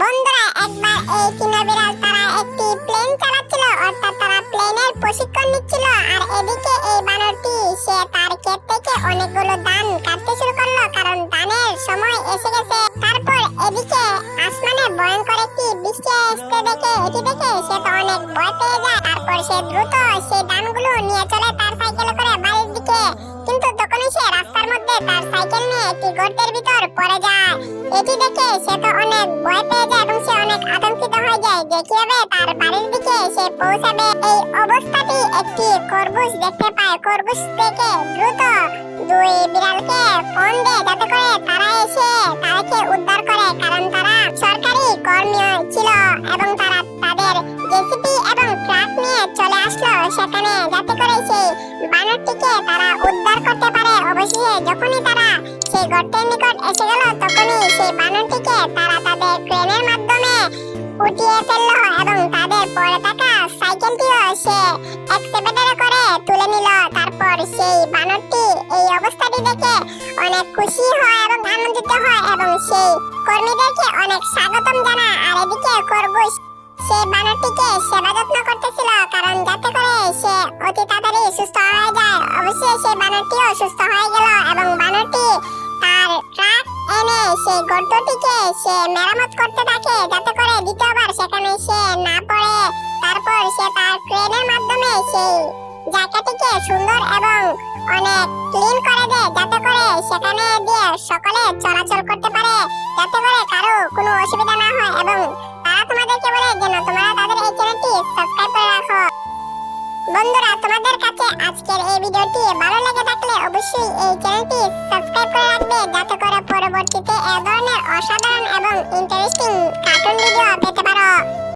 বন্ধুরা, একবার এই কিনা তারা একটি প্লেন চালাচ্ছিল, অর্থাৎ তারা প্লেনের প্রশিক্ষণ নিচ্ছিল, আর এদিকে এই বানরটি, সে তার ক্ষেত থেকে অনেকগুলো ধান কাটতে শুরু করল, কারণ ধানের সময় এসে গেছে। তারপর এদিকে আসমানে ভয়ঙ্কর একটি বৃষ্টি আসতে দেখে, এটি দেখে সে তো অনেক ভয় পেয়ে যায়। তারপর সে দ্রুত সেই ধানগুলো নিয়ে চলে তার সাইকেলে করে বাড়ির দিকে। কিন্তু তখনই সে রাস্তার মধ্যে তার সাইকেল নিয়ে একটি গর্তের ভিতর পড়ে যায়। এটি দেখে সে তো অনেক ভয় পেয়ে যায় এবং সে অনেক আতঙ্কিত হয়ে যায় যে কীভাবে তার বাড়ির দিকে সে পৌঁছাবে। এই অবস্থাটি একটি খরগোশ দেখতে পায়। খরগোশ দেখে দ্রুত দুই বিড়ালকে ফোন দেয় যাতে করে তারা এসে তাদেরকে উদ্ধার করে। কারণ তারা সরকারি কর্মী ছিল এবং তারা তাদের জেসিপি এবং ট্রাক নিয়ে চলে আসলো সেখানে। যাতে করে সেই বানরটিকে তারা উদ্ধার করতে পারে। অবশেষে যখনই তারা সেই গর্তের নিকট এসে গেল উঠিয়ে ফেলল এবং তাদের পরে থাকা সাইকেলটিও সে এক্সকেভেটরে করে তুলে নিল। তারপর সেই বানরটি এই অবস্থাটি দেখে অনেক খুশি হয় এবং আনন্দিত হয় এবং সেই কর্মীদেরকে অনেক স্বাগতম জানায়। আর এদিকে খরগোশ সে বানরটিকে সেবা যত্ন করতেছিল কারণ যাতে করে সে অতি তাড়াতাড়ি সুস্থ হয়ে যায়। অবশ্যই সেই বানরটিও সুস্থ হয়ে সেই গর্তটিকে সে মেরামত করতে থাকে, যাতে করে দ্বিতীয়বার সেখানে সে না পড়ে। তারপর সে তার ক্রেনের মাধ্যমে সেই জায়গাটিকে সুন্দর এবং অনেক ক্লিন করে দেয়, যাতে করে সেখানে দিয়ে সকলে চলাচল করতে পারে, যাতে করে কারও কোনো অসুবিধা না হয় এবং তারা তোমাদেরকে বলে যেন তোমরা তাদের এই চ্যানেলটি সাবস্ক্রাইব করে রাখো। বন্ধুরা, তোমাদের কাছে আজকের এই ভিডিওটি ভালো লেগে থাকলে অবশ্যই এই চ্যানেলটি সাবস্ক্রাইব করে